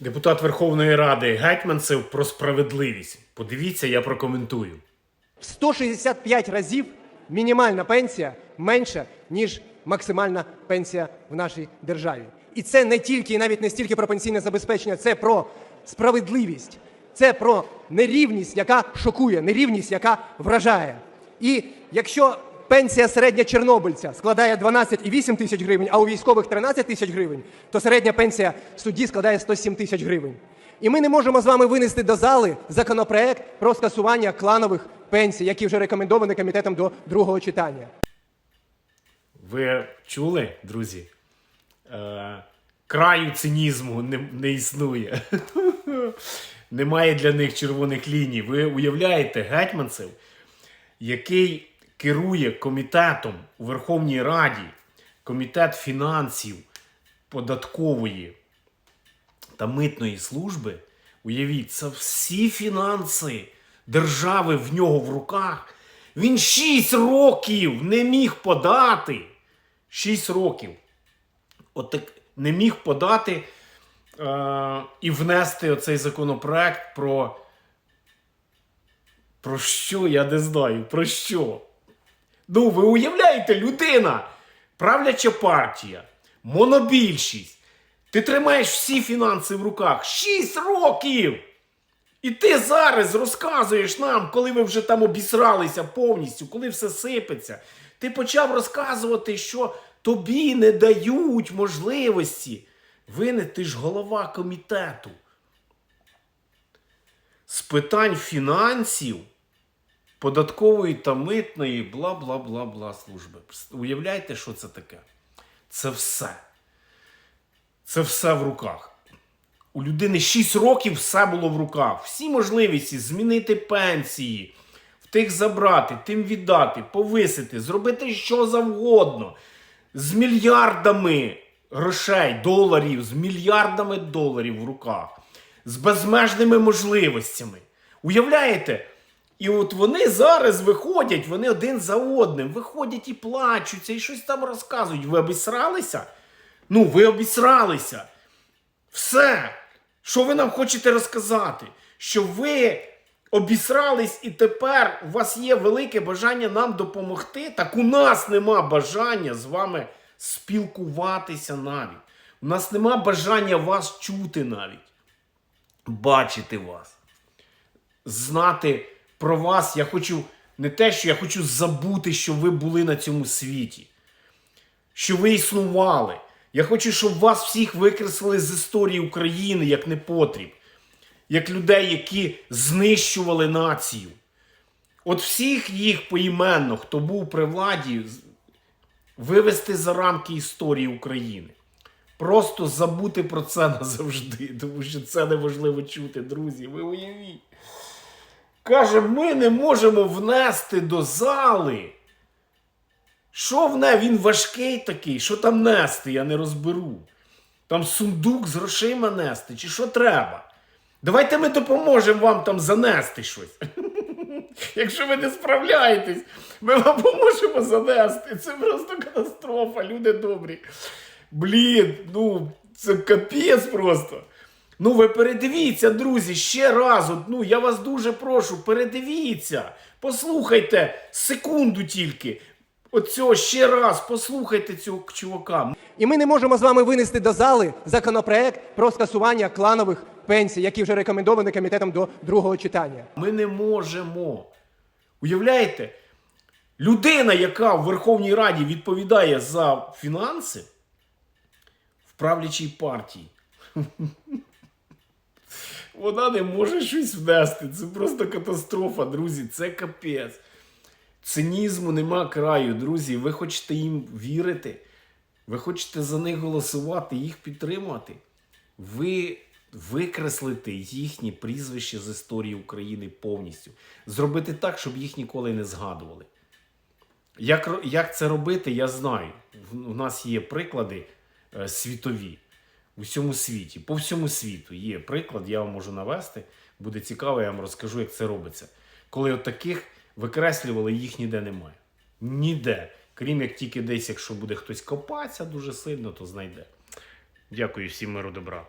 Депутат Верховної Ради Гетьманцев про справедливість. Подивіться, я прокоментую. В 165 разів мінімальна пенсія менша, ніж максимальна пенсія в нашій державі. І це не тільки і навіть не стільки про пенсійне забезпечення, це про справедливість, це про нерівність, яка шокує, нерівність, яка вражає. І якщо пенсія середня чорнобильця складає 12,8 тисяч гривень, а у військових 13 тисяч гривень, то середня пенсія судді складає 107 тисяч гривень. І ми не можемо з вами винести до зали законопроект про скасування кланових пенсій, який вже рекомендований комітетом до другого читання. Ви чули, друзі? Е, краю цинізму не, не існує. Немає для них червоних ліній. Ви уявляєте Гетьманцев, який керує комітетом у Верховній Раді, комітет фінансів, податкової та митної служби. Уявіть, це всі фінанси держави в нього в руках. Він 6 років не міг подати. 6 років. От так не міг подати е- і внести оцей законопроект про. Про що? Я не знаю. Про що? Ну, ви уявляєте, людина, правляча партія, монобільшість. Ти тримаєш всі фінанси в руках. 6 років! І ти зараз розказуєш нам, коли ви вже там обісралися повністю, коли все сипеться. Ти почав розказувати, що тобі не дають можливості. Винен ти ж голова комітету. З питань фінансів, податкової та митної, бла бла бла бла служби. Уявляєте, що це таке? Це все. Це все в руках. У людини 6 років все було в руках. Всі можливості змінити пенсії, тих забрати, тим віддати, повисити, зробити що завгодно. З мільярдами грошей, доларів, з мільярдами доларів в руках, з безмежними можливостями. Уявляєте? І от вони зараз виходять, вони один за одним, виходять і плачуться, і щось там розказують. Ви обісралися? Ну, ви обісралися. Все. Що ви нам хочете розказати? Що ви обісрались і тепер у вас є велике бажання нам допомогти? Так у нас нема бажання з вами спілкуватися навіть. У нас нема бажання вас чути навіть. Бачити вас. Знати про вас. Я хочу не те, що я хочу забути, що ви були на цьому світі. Що ви існували. Я хочу, щоб вас всіх викреслили з історії України як непотріб, як людей, які знищували націю. От всіх їх поіменно, хто був при владі, вивести за рамки історії України. Просто забути про це назавжди, тому що це неможливо чути, друзі. Ви уявіть. Каже, ми не можемо внести до зали. Що в не? Він важкий такий. Що там нести? Я не розберу. Там сундук з грошима нести, чи що треба? Давайте ми допоможемо вам там занести щось. Якщо ви не справляєтесь, ми вам поможемо занести. Це просто катастрофа, люди добрі. Блін, ну це капець просто. Ну, ви передивіться, друзі, ще раз. Ну, я вас дуже прошу, передивіться. Послухайте секунду тільки. Оцього ще раз, послухайте цього чувака. І ми не можемо з вами винести до зали законопроект про скасування кланових пенсій, який вже рекомендований комітетом до другого читання. Ми не можемо. Уявляєте? Людина, яка в Верховній Раді відповідає за фінанси в правлячій партії. Вона не може щось внести. Це просто катастрофа, друзі. Це капець. Цинізму нема краю, друзі. Ви хочете їм вірити, ви хочете за них голосувати, їх підтримати. Ви викреслите їхні прізвища з історії України повністю. Зробити так, щоб їх ніколи не згадували. Як, як це робити, я знаю. У нас є приклади е, світові у всьому світі. По всьому світу є приклад, я вам можу навести. Буде цікаво, я вам розкажу, як це робиться. Коли от таких викреслювали, їх ніде немає. Ніде. Крім як тільки десь, якщо буде хтось копатися дуже сильно, то знайде. Дякую всім миру добра.